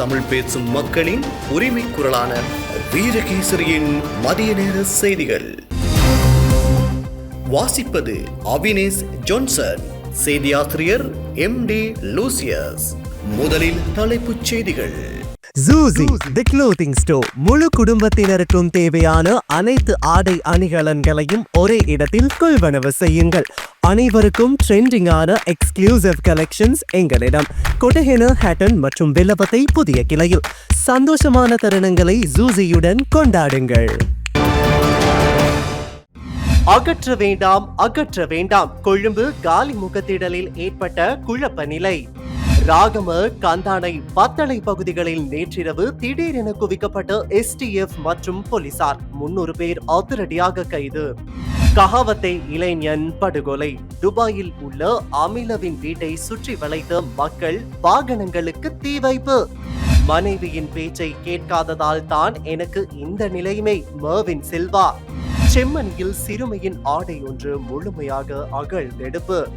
தமிழ் பேசும் மக்களின் உரிமை குரலான வீரகேசரியின் மதிய நேர செய்திகள். வாசிப்பது அவினேஷ் ஜான்சன் செய்தியாசிரியர் எம் டி லூசியஸ். முதலில் தலைப்புச் செய்திகள். ஜூசி தி க்ளோத்திங் ஸ்டோர் முழு குடும்பத்தினருக்கும் தேவையான அனைத்து ஆடை அணிகலன்களையும் ஒரே இடத்தில் கொள்வனவு செய்யுங்கள். அனைவருக்கும் ட்ரெண்டிங்கான எக்ஸ்க்ளூசிவ் கலெக்ஷன்ஸ் எங்களிடம். கொட்டஹென ஹேட்டன் மற்றும் வில்லபத்தை புதிய கிளையில். சந்தோஷமான தருணங்களை ஜூசியுடன் கொண்டாடுங்கள். அகற்ற வேண்டாம் அகற்ற வேண்டாம். கொழும்பு காலி முகத்திடலில் ஏற்பட்ட குழப்ப நிலை. ராகம கந்தானை பத்தளை பகுதிகளில் நேற்றிரவு திடீரென குவிக்கப்பட்ட எஸ்டிஎஃப் மற்றும் போலீசார் முன்னூறு பேர் அதிரடியாக கைது. கஹாவத்தை இளைஞன் படுகொலை. துபாயில் உள்ள அமிலவின் வீட்டை சுற்றி வளைத்த மக்கள் வாகனங்களுக்கு தீ வைப்பு. மனைவியின் பேச்சை கேட்காததால் தான் எனக்கு இந்த நிலைமை. மர்வின் செல்வா. செம்மணியில் சிறுமியின் ஆடை ஒன்று முழுமையாக அகழ்ந்தெடுப்பு.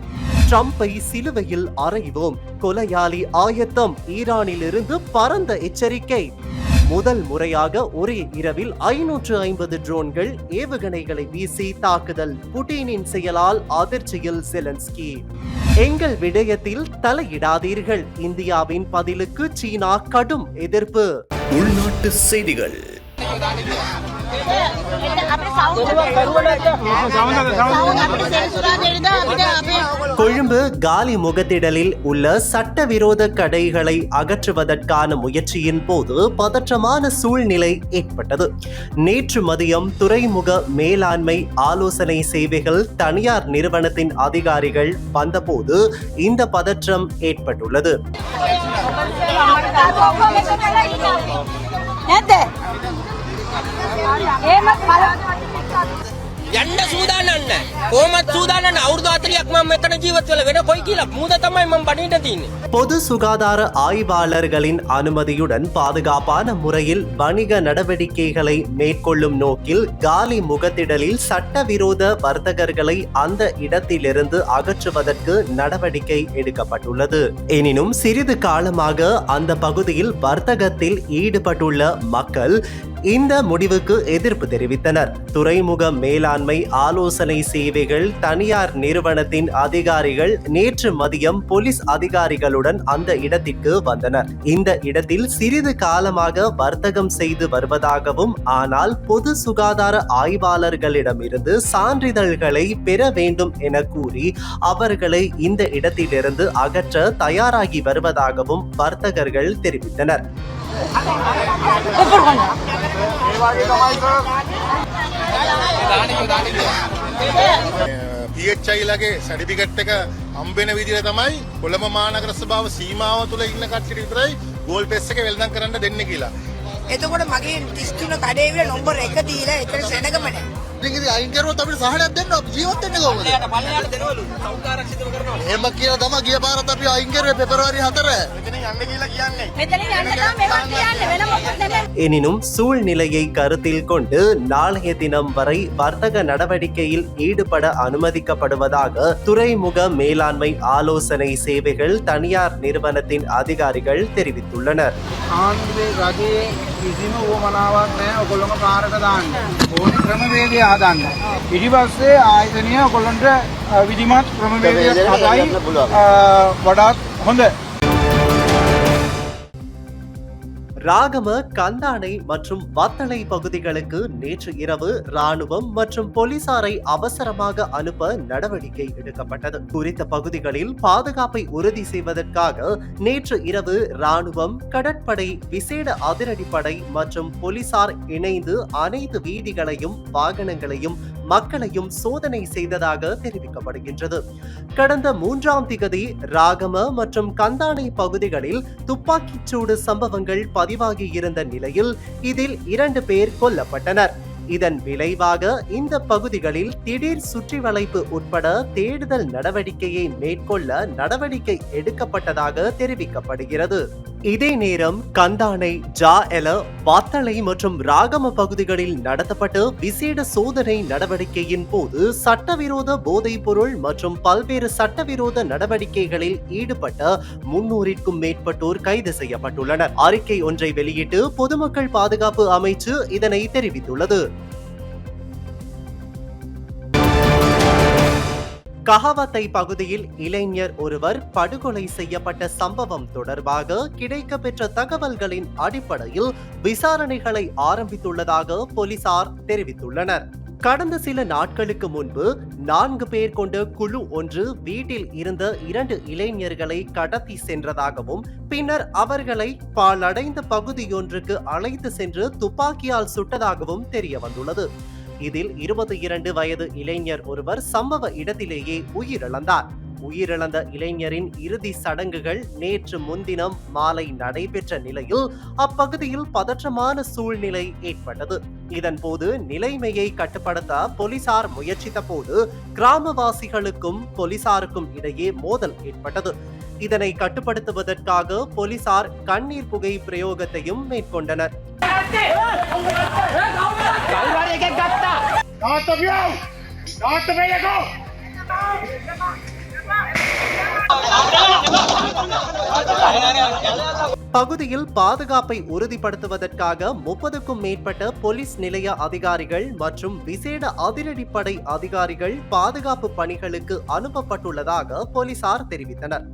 ட்ரம்பை சிலுவையில் அறைவோம். கொலையாளி ஆயத்தம் ஈரானிலிருந்து பரந்த எச்சரிக்கை. முதல் முறையாக ஒரே இரவில் ஐநூற்று ஐம்பது ட்ரோன்கள் ஏவுகணைகளை வீசி தாக்குதல். புட்டினின் செயலால் அதிர்ச்சியில் செலன்ஸ்கி. எங்கள் விடயத்தில் தலையிடாதீர்கள். இந்தியாவின் பதிலுக்கு சீனா கடும் எதிர்ப்பு. உள்நாட்டு செய்திகள். கொழும்பு காலி முகத்திடலில் உள்ள சட்டவிரோத கடைகளை அகற்றுவதற்கான முயற்சியின் போது பதற்றமான சூழ்நிலை ஏற்பட்டது. நேற்று மதியம் துறைமுக மேலாண்மை ஆலோசனை சேவைகள் தனியார் நிறுவனத்தின் அதிகாரிகள் வந்தபோது இந்த பதற்றம் ஏற்பட்டுள்ளது. ಎಂಡ ಸೂದಾನಣ್ಣ கோமத் சூதானன் அவுர்தாத்தில் அக்மா மெத்தன ஜீவத்தில் விட கொய்கில மூதத்தமாய் மம் பண்ணிட்டதீன் பொது சுகாதார ஆய்வாளர்களின் அனுமதியுடன் பாதுகாப்பான முறையில் வணிக நடவடிக்கைகளை மேற்கொள்ளும் நோக்கில் காலி முகத்திடலில் சட்டவிரோத வர்த்தகர்களை அந்த இடத்திலிருந்து அகற்றுவதற்கு நடவடிக்கை எடுக்கப்பட்டுள்ளது எனினும் சிறிது காலமாக அந்த பகுதியில் வர்த்தகத்தில் ஈடுபட்டுள்ள மக்கள் இந்த முடிவுக்கு எதிர்ப்பு தெரிவித்தனர். துறைமுக மேலாண்மை ஆலோசனை சேவைகள் தனியார் நிறுவனத்தின் அதிகாரிகள் நேற்று மதியம் போலீஸ் அதிகாரிகளுடன் அந்த இடத்திற்கு வந்தனர். இந்த இடத்தில் சிறிது காலமாக வர்த்தகம் செய்து வருவதாகவும் ஆனால் பொது சுகாதார ஆய்வாளர்களிடமிருந்து சான்றிதழ்களை பெற வேண்டும் என கூறி அவர்களை இந்த இடத்திலிருந்து அகற்ற தயாராகி வருவதாகவும் வர்த்தகர்கள் தெரிவித்தனர். පියච්චයිලගේ සඩිපිකට් එක හම්බෙන විදිහ තමයි කොළඹ මානගර සභාව සීමාව තුළ ඉන්න කට්ටියට විතරයි ගෝල් පෙස් එක වෙල්දම් කරන්න දෙන්න කියලා. එතකොට මගේ තිස්තුන කඩේවිල නොම්බර එක දීලා එතන සැනගමන ඉතින් ඉතින් අයින් කරුවොත් අපිට සහනයක් දෙන්න අපි ජීවත් වෙන්නේ කොහොමද? පල්ලයට දෙනවලු සෞඛ්‍යාරක්ෂිතව කරනවා එහෙම කියලා තමයි ගිය පාරත් අපි අයින් කරුවේ පෙබරවාරි 4. මෙතනින් යන්න කියලා කියන්නේ. මෙතනින් යන්න නම් මේවා කියන්න වෙන මොකද නෙමෙයි எனினும் சூழ்நிலையை கருத்தில் கொண்டு நாளைய தினம் வரை வர்த்தக நடவடிக்கையில் ஈடுபட அனுமதிக்கப்படுவதாக துறைமுக மேலாண்மை ஆலோசனை சேவைகள் தனியார் நிறுவனத்தின் அதிகாரிகள் தெரிவித்துள்ளனர் ආණ්ඩුවේ රජයේ කිසිම වුවමනාවක් නැහැ ඔකොල්ලොම කාරක දාන්න. ඕනි ක්‍රමවේදය හදන්න. ඊට පස්සේ ආයතනය ඔකොල්ලන්ට අ, විධිමත් ක්‍රමවේදයක් හදයි වඩාත් හොඳ. ராகம கந்தானை மற்றும் வத்தளை பகுதிகளுக்கு நேற்று இரவு ராணுவம் மற்றும் போலீசாரை அவசரமாக அனுப்ப நடவடிக்கை எடுக்கப்பட்டது. குறித்த பகுதிகளில் பாதுகாப்பை உறுதி செய்வதற்காக நேற்று இரவு ராணுவம் கடற்படை விசேட அதிரடிப்படை மற்றும் போலீசார் இணைந்து அனைத்து வீதிகளையும் வாகனங்களையும் மக்களையும் சோதனை செய்ததாக தெரிவிக்கப்படுகின்றது. கடந்த மூன்றாம் திகதி ராகம மற்றும் கந்தானை பகுதிகளில் துப்பாக்கிச்சூடு சம்பவங்கள் பதிவாகி இருந்த நிலையில் இதில் இரண்டு பேர் கொல்லப்பட்டனர். இதன் விளைவாக இந்த பகுதிகளில் திடீர் சுற்றி வளைப்பு உட்பட தேடுதல் நடவடிக்கையை மேற்கொள்ள நடவடிக்கை எடுக்கப்பட்டதாக தெரிவிக்கப்படுகிறது. இதே நேரம் கந்தானை ஜா எல வாத்தளை மற்றும் ராகம பகுதிகளில் நடத்தப்பட்ட விசேட சோதனை நடவடிக்கையின் போது சட்டவிரோத போதைப் பொருள் மற்றும் பல்வேறு சட்டவிரோத நடவடிக்கைகளில் ஈடுபட்ட முன்னூறிற்கும் மேற்பட்டோர் கைது செய்யப்பட்டுள்ளனர். அறிக்கை ஒன்றை வெளியிட்டு பொதுமக்கள் பாதுகாப்பு அமைச்சு இதனை தெரிவித்துள்ளது. கஹவத்தை பகுதியில் இளைஞர் ஒருவர் படுகொலை செய்யப்பட்ட சம்பவம் தொடர்பாக கிடைக்கப்பெற்ற தகவல்களின் அடிப்படையில் விசாரணைகளை ஆரம்பித்துள்ளதாக போலீசார் தெரிவித்துள்ளனர். கடந்த சில நாட்களுக்கு முன்பு நான்கு பேர் கொண்ட குழு ஒன்று வீட்டில் இருந்த இரண்டு இளைஞர்களை கடத்தி சென்றதாகவும் பின்னர் அவர்களை பாலடைந்த பகுதியொன்றுக்கு அழைத்து சென்று துப்பாக்கியால் சுட்டதாகவும் தெரிய வந்துள்ளது இதில் இருபத்தி இரண்டு வயது இளைஞர் ஒருவர் சம்பவ இடத்திலேயே உயிரிழந்தார். உயிரிழந்த இளைஞரின் இறுதி சடங்குகள் நேற்று முன்தினம் மாலை நடைபெற்ற நிலையில் அப்பகுதியில் பதற்றமான சூழ்நிலை ஏற்பட்டது. இதன்போது நிலைமையை கட்டுப்படுத்த போலீசார் முயற்சித்த போது கிராமவாசிகளுக்கும் போலீசாருக்கும் இடையே மோதல் ஏற்பட்டது. இதனை கட்டுப்படுத்துவதற்காக போலீசார் கண்ணீர் புகை பிரயோகத்தையும் மேற்கொண்டனர். பகுதியில் பாதுகாப்பை உறுதிப்படுத்துவதற்காக முப்பதுக்கும் மேற்பட்ட போலீஸ் நிலைய அதிகாரிகள் மற்றும் விசேட அதிரடிப்படை அதிகாரிகள் பாதுகாப்பு பணிகளுக்கு அனுப்பப்பட்டுள்ளதாக போலீசார் தெரிவித்தனர்.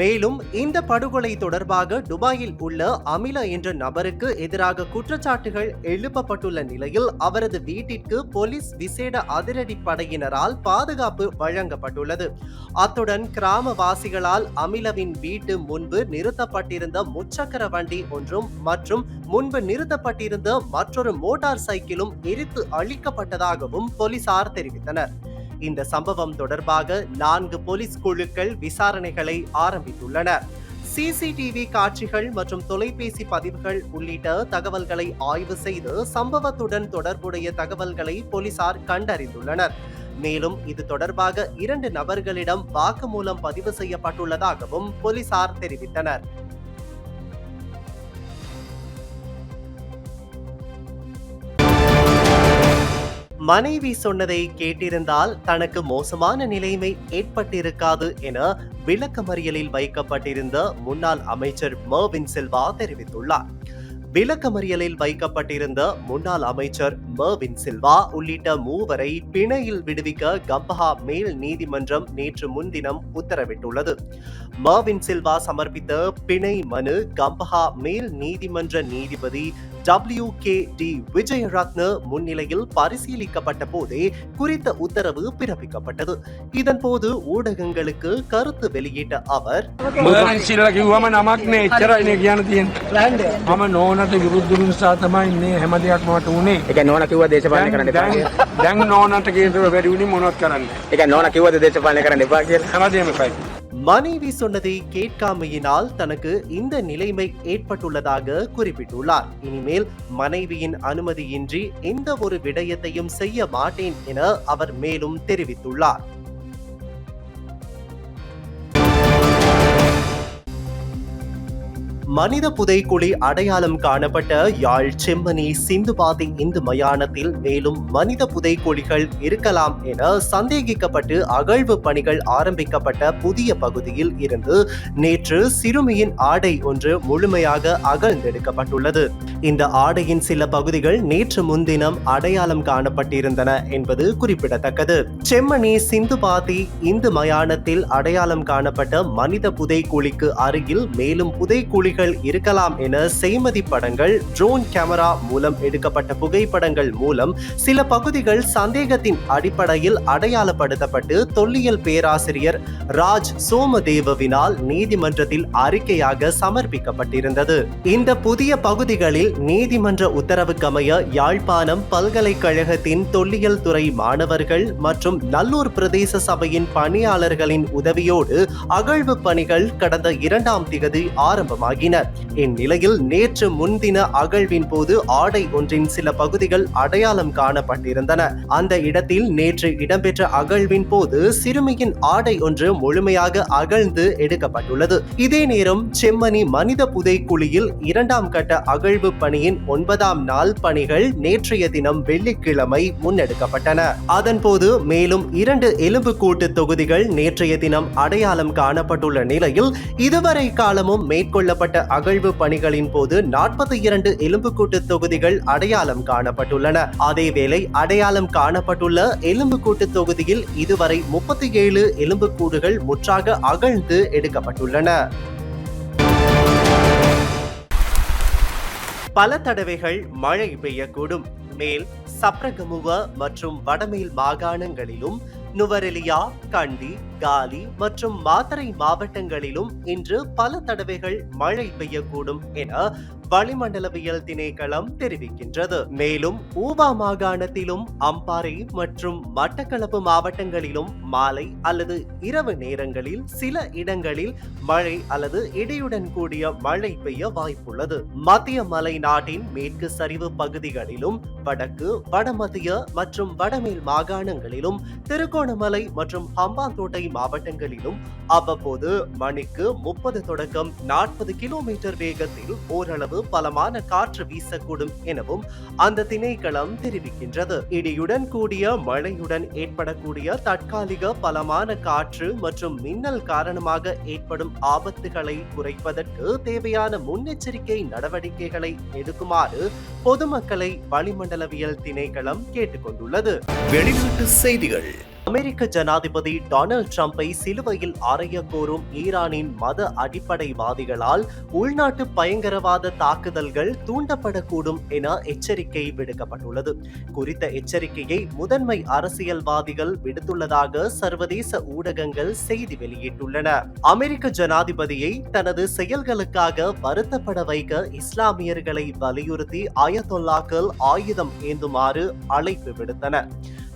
மேலும் இந்த படுகொலை தொடர்பாக துபாயில் உள்ள அமில என்ற நபருக்கு எதிராக குற்றச்சாட்டுகள் எழுப்பப்பட்டுள்ள நிலையில் அவரது வீட்டிற்கு போலீஸ் விசேட அதிரடி படையினரால் பாதுகாப்பு வழங்கப்பட்டுள்ளது. அத்துடன் கிராமவாசிகளால் அமிலவின் வீட்டு முன்பு நிறுத்தப்பட்டிருந்த முச்சக்கர வண்டி ஒன்றும் மற்றும் முன்பு நிறுத்தப்பட்டிருந்த மற்றொரு மோட்டார் சைக்கிளும் எரித்து அழிக்கப்பட்டதாகவும் போலீசார் தெரிவித்தனர். இந்த சம்பவம் தொடர்பாக நான்கு போலீஸ் குழுக்கள் விசாரணைகளை ஆரம்பித்துள்ளன சிசிடிவி காட்சிகள் மற்றும் தொலைபேசி பதிவுகள் உள்ளிட்ட தகவல்களை ஆய்வு செய்து சம்பவத்துடன் தொடர்புடைய தகவல்களை போலீசார் கண்டறிந்துள்ளனர். மேலும் இது தொடர்பாக இரண்டு நபர்களிடம் வாக்குமூலம் பதிவு செய்யப்பட்டுள்ளதாகவும் போலீசார் தெரிவித்தனர். மனைவி சொன்னதை கேட்டிருந்தால் தனக்கு மோசமான நிலைமை ஏற்பட்டிருக்காது என விளக்கமறியலில் வைக்கப்பட்டிருந்த முன்னாள் அமைச்சர் மர்வின் சில்வா தெரிவித்துள்ளார். விளக்கமறியலில் வைக்கப்பட்டிருந்த முன்னாள் அமைச்சர் மர்வின் சில்வா உள்ளிட்ட மூவரை பிணையில் விடுவிக்க கம்பஹா மேல் நீதிமன்றம் நேற்று முன்தினம் உத்தரவிட்டுள்ளது. மர்வின் சில்வா சமர்ப்பித்த பிணை மனு கம்பஹா மேல் நீதிமன்ற நீதிபதி டபிள்யூ கே டி விஜயரத்ன முன்னிலையில் பரிசீலிக்கப்பட்ட போதே குறித்த உத்தரவு பிறப்பிக்கப்பட்டது இதன்போது ஊடகங்களுக்கு கருத்து வெளியிட்ட அவர் මර්න් සිල්ල කිව්වම නමක් නේ එච්චරයිනේ කියන්න තියෙන්නේ. මම නෝනට විරුද්ධ නිසා තමයි මේ හැම දෙයක්ම මට උනේ. ඒක නෝන කිව්ව දේශපාලනය කරන්න එපා දැන් කියලා. දැන් නෝනට කේන්දර වැඩි උනේ මොනවද කරන්නේ? ඒක නෝන කිව්වද දේශපාලනය කරන්න එපා කියලා. හැමදේම එපයි. மனைவி சொன்னதை கேட்காமையினால் தனக்கு இந்த நிலைமை ஏற்பட்டுள்ளதாக குறிப்பிட்டுள்ளார். இனிமேல் மனைவியின் அனுமதியின்றி எந்த ஒரு விடயத்தையும் செய்ய மாட்டேன் என அவர் மேலும் தெரிவித்துள்ளார். மனித புதைக்குழி அடையாளம் காணப்பட்ட யாழ் செம்மணி சிந்துபாதி இந்து மயானத்தில் மேலும் மனித புதைக்குழிகள் இருக்கலாம் என சந்தேகிக்கப்பட்டு அகழ்வு பணிகள் ஆரம்பிக்கப்பட்ட புதிய பகுதியில் இருந்து நேற்று சிறுமியின் ஆடை ஒன்று முழுமையாக அகழ்ந்தெடுக்கப்பட்டுள்ளது. இந்த ஆடையின் சில பகுதிகள் நேற்று முன்தினம் அடையாளம் காணப்பட்டிருந்தன என்பது குறிப்பிடத்தக்கது. செம்மணி சிந்துபாதி இந்து மயானத்தில் அடையாளம் காணப்பட்ட மனித புதைக்குழிக்கு அருகில் மேலும் புதைக்குழிகள் இருக்கலாம் என செய்மதி படங்கள் ட்ரோன் கேமரா மூலம் எடுக்கப்பட்ட புகைப்படங்கள் மூலம் சில பகுதிகள் சந்தேகத்தின் அடிப்படையில் அடையாளப்படுத்தப்பட்டு தொல்லியல் பேராசிரியர் ராஜ் சோமதேவவினால் நீதிமன்றத்தில் அறிக்கையாக சமர்ப்பிக்கப்பட்டிருந்தது. இந்த புதிய பகுதிகளில் நீதிமன்ற உத்தரவுக்கமைய யாழ்ப்பாணம் பல்கலைக்கழகத்தின் தொல்லியல் துறை மாணவர்கள் மற்றும் நல்லூர் பிரதேச சபையின் பணியாளர்களின் உதவியோடு அகழ்வு பணிகள் கடந்த இரண்டாம் திகதி ஆரம்பமாகின. கூறினர். இந்நிலையில் நேற்று முன்தின அகழ்வின் போது ஆடை ஒன்றின் சில பகுதிகள் அடையாளம் காணப்பட்டிருந்தன. அந்த இடத்தில் நேற்று இடம்பெற்ற அகழ்வின் போது சிறுமியின் ஆடை ஒன்று முழுமையாக அகழ்ந்து எடுக்கப்பட்டுள்ளது. இதே நேரம் செம்மணி மனித புதைக்குழியில் இரண்டாம் கட்ட அகழ்வு பணியின் ஒன்பதாம் நாள் பணிகள் நேற்றைய தினம் வெள்ளிக்கிழமை முன்னெடுக்கப்பட்டன. அதன்போது மேலும் இரண்டு எலும்பு கூட்டு தொகுதிகள் நேற்றைய தினம் அடையாளம் காணப்பட்டுள்ள நிலையில் இதுவரை காலமும் மேற்கொள்ளப்பட்ட அகழ்வு பணிகளின் போது நாற்பத்தி இரண்டு எலும்புக்கூட்டு தொகுதிகள் அடையாளம் காணப்பட்டுள்ளன. அதேவேளை அடையாளம் காணப்பட்டுள்ள எலும்புக்கூட்டு தொகுதியில் இதுவரை முப்பத்தி ஏழு எலும்புக்கூடுகள் முற்றாக அகழ்ந்து எடுக்கப்பட்டுள்ளன. பல தடவைகள் மழை பெய்யக்கூடும். மேல் சப்ரகமுவ மற்றும் வடமேல் மாகாணங்களிலும் நுவரெலியா கண்டி காலி மற்றும் மாத்தரை மாவட்டங்களிலும் இன்று பல தடவைகள் மழை பெய்யக்கூடும் என வளிமண்டலவியல் திணைக்களம் தெரிவிக்கின்றது. மேலும் ஊவா மாகாணத்திலும் அம்பாறை மற்றும் மட்டக்களப்பு மாவட்டங்களிலும் மாலை அல்லது இரவு நேரங்களில் சில இடங்களில் மழை அல்லது இடியுடன் கூடிய மழை பெய்ய வாய்ப்புள்ளது. மத்திய மலை நாட்டின் மேற்கு சரிவு பகுதிகளிலும் வடக்கு வடமத்திய மற்றும் வடமேல் மாகாணங்களிலும் திருகோணமலை மற்றும் ஹம்பாந்தோட்டை மாவட்டங்களிலும் அவ்வப்போது மணிக்கு முப்பது தொடக்கம் நாற்பது கிலோமீட்டர் வேகத்தில் ஓரளவு பலமான காற்று வீசக்கூடும் எனவும் அந்த திணைக்களம் தெரிவிக்கின்றது. இடியுடன் கூடிய மழையுடன் ஏற்படக்கூடிய தற்காலிக பலமான காற்று மற்றும் மின்னல் காரணமாக ஏற்படும் ஆபத்துகளை குறைப்பதற்கு தேவையான முன்னெச்சரிக்கை நடவடிக்கைகளை எடுக்குமாறு பொதுமக்களை வளிமண்டலவியல் திணைக்களம் கேட்டுக்கொண்டுள்ளது. வெளிநாட்டு செய்திகள். அமெரிக்க ஜனாதிபதி டொனால்ட் ட்ரம்ப்பை சிலுவையில் அறைய கோரும் ஈரானின் மத அடிப்படைவாதிகளால் உள்நாட்டு பயங்கரவாத தாக்குதல்கள் தூண்டப்படக்கூடும் என எச்சரிக்கை விடுக்கப்பட்டுள்ளது. குறித்த எச்சரிக்கையை முதன்மை அரசியல்வாதிகள் விடுத்துள்ளதாக சர்வதேச ஊடகங்கள் செய்தி வெளியிட்டுள்ளன. அமெரிக்க ஜனாதிபதியை தனது செயல்களுக்காக வருத்தப்பட வைக்க இஸ்லாமியர்களை வலியுறுத்தி அயதொல்லாக்கள் ஆயுதம் ஏந்துமாறு அழைப்பு விடுத்தனர்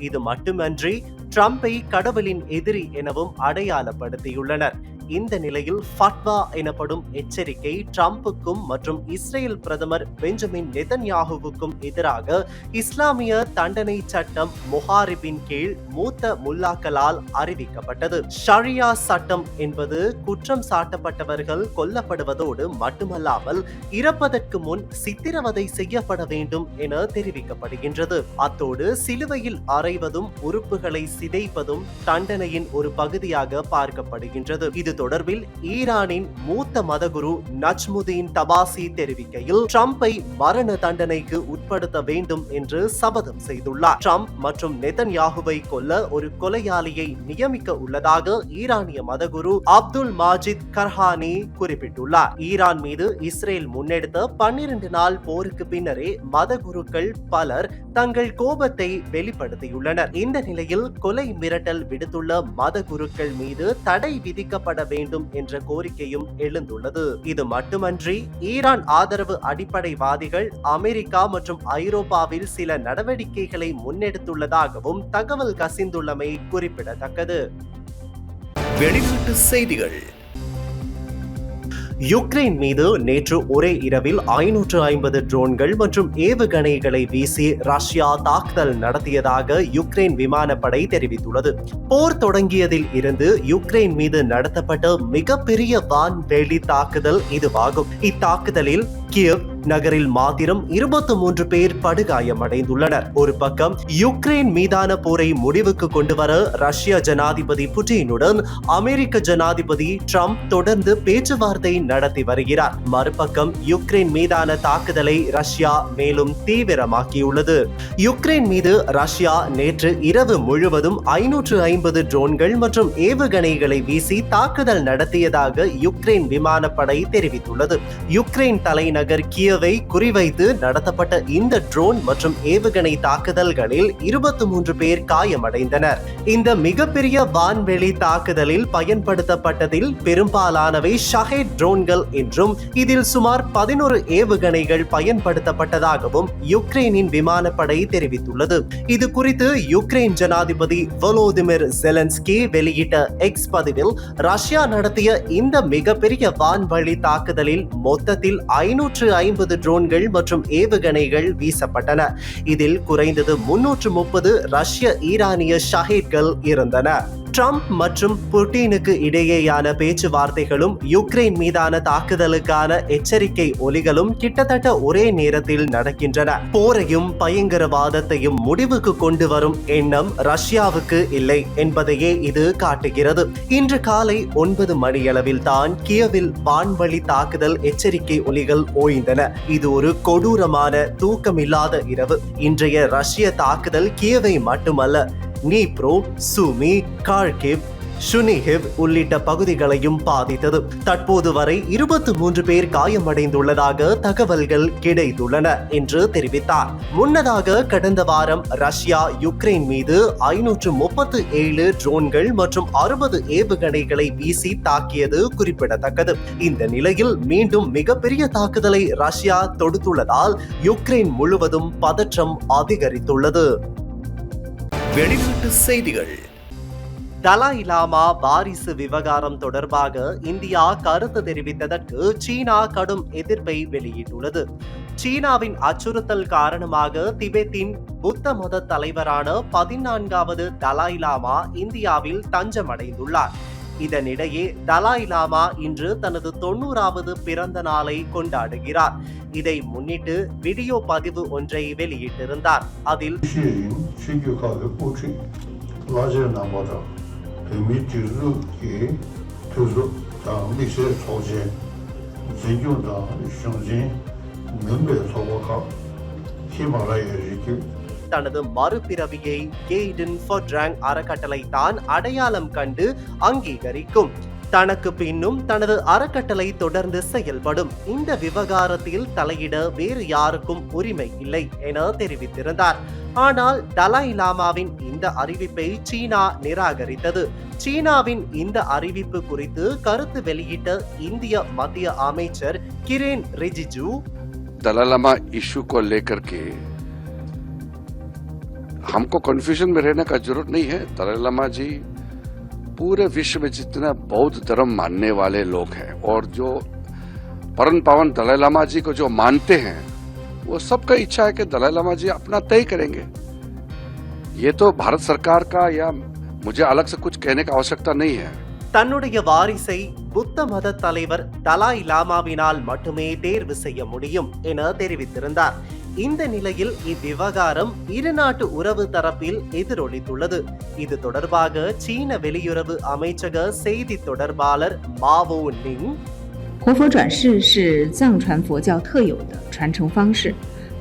இது மட்டுமன்றி ட்ரம்பை கடவுளின் எதிரி எனவும் அடையாளப்படுத்தியுள்ளனர். இந்த நிலையில் ஃபட்வா எனப்படும் எச்சரிக்கை ட்ரம்புக்கும் மற்றும் இஸ்ரேல் பிரதமர் பெஞ்சமின் நெதன்யாகுவுக்கும் எதிராக இஸ்லாமிய தண்டனை சட்டம் முஹாரிபின் கீழ் மூத்த முல்லாக்களால் அறிவிக்கப்பட்டது. ஷரியா சட்டம் என்பது குற்றம் சாட்டப்பட்டவர்கள் கொல்லப்படுவதோடு மட்டுமல்லாமல் இறப்பதற்கு முன் சித்திரவதை செய்யப்பட வேண்டும் என தெரிவிக்கப்படுகின்றது. அத்தோடு சிலுவையில் அறைவதும் உறுப்புகளை சிதைப்பதும் தண்டனையின் ஒரு பகுதியாக பார்க்கப்படுகின்றது. இது தொடர்பில் ஈரானின் மூத்த மதகுரு நஜ்முதீன் தபாசி தெரிவிக்கையில் ட்ரம்பை மரண தண்டனைக்கு உட்படுத்த வேண்டும் என்று சபதம் செய்துள்ளார். ட்ரம்ப் மற்றும் நெதன்யாகுவை கொல்ல ஒரு கொலையாளியை நியமிக்க உள்ளதாக ஈரானிய மதகுரு அப்துல் மாஜித் கர்ஹானி குறிப்பிட்டுள்ளார். ஈரான் மீது இஸ்ரேல் முன்னெடுத்த பன்னிரண்டு நாள் போருக்கு பின்னரே மதகுருக்கள் பலர் தங்கள் கோபத்தை வெளிப்படுத்தியுள்ளனர். இந்த நிலையில் கொலை மிரட்டல் விடுத்துள்ள மதகுருக்கள் மீது தடை விதிக்கப்பட வேண்டும் என்ற கோரிக்கையும் எழுந்துள்ளது. இது மட்டுமன்றி ஈரான் ஆதரவு அடிப்படைவாதிகள் அமெரிக்கா மற்றும் ஐரோப்பாவில் சில நடவடிக்கைகளை முன்னெடுத்துள்ளதாகவும் தகவல் கசிந்துள்ளமை குறிப்பிடத்தக்கது. வெளிநாட்டு செய்திகள். யுக்ரைன் மீது நேற்று ஒரே இரவில் ஐநூற்று ஐம்பது ட்ரோன்கள் மற்றும் ஏவுகணைகளை வீசி ரஷ்யா தாக்குதல் நடத்தியதாக யுக்ரைன் விமானப்படை தெரிவித்துள்ளது. போர் தொடங்கியதில் இருந்து யுக்ரைன் மீது நடத்தப்பட்ட மிகப்பெரிய வான்வெளி தாக்குதல் இதுவாகும். இத்தாக்குதலில் கியவ் நகரில் மாத்திரம் இருபத்தி மூன்று பேர் படுகாயமடைந்துள்ளனர். ஒரு பக்கம் யுக்ரைன் மீதான போரை முடிவுக்கு கொண்டு வர ரஷ்ய ஜனாதிபதி புட்டினுடன் அமெரிக்க ஜனாதிபதி ட்ரம்ப் தொடர்ந்து பேச்சுவார்த்தை நடத்தி வருகிறார். மறுபக்கம் யுக்ரைன் மீதான தாக்குதலை ரஷ்யா மேலும் தீவிரமாக்கியுள்ளது. யுக்ரைன் மீது ரஷ்யா நேற்று இரவு முழுவதும் ஐநூற்று ஐம்பது ட்ரோன்கள் மற்றும் ஏவுகணைகளை வீசி தாக்குதல் நடத்தியதாக யுக்ரைன் விமானப்படை தெரிவித்துள்ளது. யுக்ரைன் தலைநகர் கியவ் கியவை குறிவைத்து நடத்தப்பட்ட இந்த ட்ரோன் மற்றும் ஏவுகணை தாக்குதல்களில் இருபத்தி மூன்று பேர் காயமடைந்தனர். இந்த மிகப்பெரிய வான்வெளி தாக்குதலில் பயன்படுத்தப்பட்டதில் பெரும்பாலானவை ஷஹேட் ட்ரோன்கள் என்றும் இதில் சுமார் பதினோரு ஏவுகணைகள் பயன்படுத்தப்பட்டதாகவும் யுக்ரைனின் விமானப்படை தெரிவித்துள்ளது. இது குறித்து யுக்ரைன் ஜனாதிபதி வொலோதிமிர் ஜெலன்ஸ்கி வெளியிட்ட எக்ஸ் பதிவில் ரஷ்யா நடத்திய இந்த மிகப்பெரிய வான்வழி தாக்குதலில் மொத்தத்தில் ஐநூற்று ஐம்பது ட்ரோன்கள் மற்றும் ஏவுகணைகள் வீசப்பட்டன. இதில் குறைந்தது முன்னூற்று முப்பது ரஷ்ய ஈரானிய ஷஹீத்கள் இருந்தன. ட்ரம்ப் மற்றும் புட்டினுக்கு இடையேயான பேச்சுவார்த்தைகளும் யுக்ரைன் மீதான தாக்குதலுக்கான எச்சரிக்கை ஒலிகளும் கிட்டத்தட்ட ஒரே நேரத்தில் நடக்கின்றன. போரையும் பயங்கரவாதத்தையும் முடிவுக்கு கொண்டு வரும் எண்ணம் ரஷ்யாவுக்கு இல்லை என்பதையே இது காட்டுகிறது. இன்று காலை ஒன்பது மணியளவில் தான் கியவில் வான்வழி தாக்குதல் எச்சரிக்கை ஒலிகள் ஓய்ந்தன. இது ஒரு கொடூரமான தூக்கமில்லாத இரவு. இன்றைய ரஷ்ய தாக்குதல் கியவை மட்டுமல்ல நீப்ரோ சுமி கார்கிவ் ஷுனிஹிவ் உள்ளிட்ட பகுதிகளையும் பாதித்தது. தற்போது வரை இருபத்தி மூன்று பேர் காயமடைந்துள்ளதாக தகவல்கள் கிடைத்துள்ளன என்று தெரிவித்தார். முன்னதாக கடந்த வாரம் ரஷ்யா யுக்ரைன் மீது ஐநூற்று முப்பத்து ஏழு ட்ரோன்கள் மற்றும் அறுபது ஏவுகணைகளை வீசி தாக்கியது குறிப்பிடத்தக்கது. இந்த நிலையில் மீண்டும் மிகப்பெரிய தாக்குதலை ரஷ்யா தொடுத்துள்ளதால் யுக்ரைன் முழுவதும் பதற்றம் அதிகரித்துள்ளது. வெளிநாட்டு செய்திகள். தலாய் லாமா வாரிசு விவகாரம் தொடர்பாக இந்தியா கருத்து தெரிவித்ததற்கு சீனா கடும் எதிர்ப்பை வெளியிட்டுள்ளது. சீனாவின் அச்சுறுத்தல் காரணமாக திபெத்தின் புத்த மத தலைவரான பதினான்காவது தலாய் லாமா இந்தியாவில் தஞ்சமடைந்துள்ளார். இதனிடையே தலாய் லாமா இன்று தனது தொண்ணூறாவது பிறந்த நாளை கொண்டாடுகிறார். இதை முன்னிட்டு வீடியோ பதிவு ஒன்றை வெளியிட்டிருந்தார். அதில் ཁས ཁས ཁས தனது மறுபிறவியை அறக்கட்டளை தான் அடையாளம் கண்டு அங்கீகரிக்கும். தனக்கு பின்னும் தனது அறக்கட்டளை தொடர்ந்து செயல்படும். இந்த விவகாரத்தில் தலையிட வேறு யாருக்கும் உரிமை இல்லை என தெரிவித்திருந்தார். ஆனால் தலாய் லாமாவின் இந்த அறிவிப்பை சீனா நிராகரித்தது. சீனாவின் இந்த அறிவிப்பு குறித்து கருத்து வெளியிட்ட இந்திய மத்திய அமைச்சர் Kiren Rijiju Dalai Lama issue கோ லேக்கர் हमको कंफ्यूजन में रहने का जरूरत नहीं है दलालामा जी पूरे विश्व में जितना बौद्ध धर्म मानने वाले लोग हैं और जो परम पावन दलाई लामा जी को जो मानते हैं वो सबका इच्छा है कि दलाई लामा जी अपना तय करेंगे ये तो भारत सरकार का या मुझे अलग से कुछ कहने का आवश्यकता नहीं है தன்னுடைய வாரிசை புத்த மத தலைவர் தலாய் லாமாவினால் மட்டுமே தேர்வு செய்ய முடியும் என தெரிவித்திருந்தார் இந்த நிலையில் இவ்விவகாரம் இரு நாட்டு உறவு தரப்பில் எதிரொலித்துள்ளது இது தொடர்பாக சீன வெளியுறவு அமைச்சக செய்தி தொடர்பாளர் மாவோ நிங் 活佛转世是藏传佛教特有的传承方式，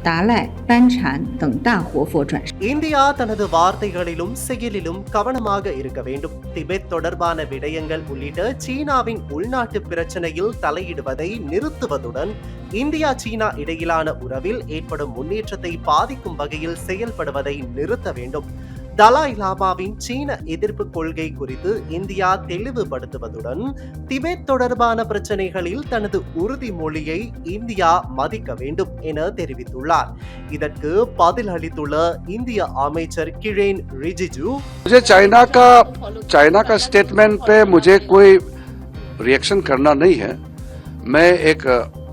达赖、班禅等大活佛转世。 இந்தியா தனது வார்த்தைகளிலும் செயலிலும் கவனமாக இருக்க வேண்டும் திபெத் தொடர்பான விடயங்கள் உள்ளிட்ட சீனாவின் உள்நாட்டு பிரச்சனையில் தலையிடுவதை நிறுத்துவதுடன் இந்தியா சீனா இடையிலான உறவில் ஏற்படும் முன்னேற்றத்தை பாதிக்கும் வகையில் செயல்படுவதை நிறுத்த வேண்டும் தலாய் லாமாவின் சீன எதிர்ப்பு கொள்கை குறித்து இந்தியா தெளிவுபடுத்துவதுடன் திபெத் தொடர்பான பிரச்சனைகளில் தனது உறுதிமொழியை இந்தியா மதிக்க வேண்டும் என தெரிவித்துள்ளார் இதற்கு பதில் அளித்துள்ள இந்திய அமைச்சர் கிரேன் ரிஜிஜு मुझे चाइना का चाइना का स्टेटमेंट पे मुझे कोई रिएक्शन करना नहीं है मैं एक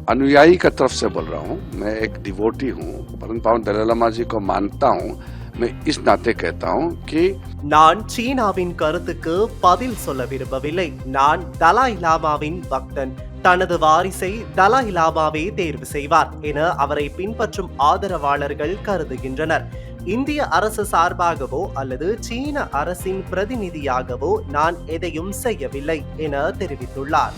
अनुयायी का तरफ से बोल रहा हूँ मैं एक डिवोटी हूँ परम पावन दलाई लामा जी को मानता हूँ मैं इस नाते कहता हूँ कि நான் சீனாவின் கருத்துக்கு பதில் சொல்ல விரும்பவில்லை நான் தலாய் லாமாவின் பக்தன் தனது வாரிசை தலாய் லாமாவே தேர்வு செய்வார் என அவரை பின்பற்றும் ஆதரவாளர்கள் கருதுகின்றனர் இந்திய அரசு சார்பாகவோ அல்லது சீன அரசின் பிரதிநிதியாகவோ நான் எதையும் செய்யவில்லை என தெரிவித்துள்ளார்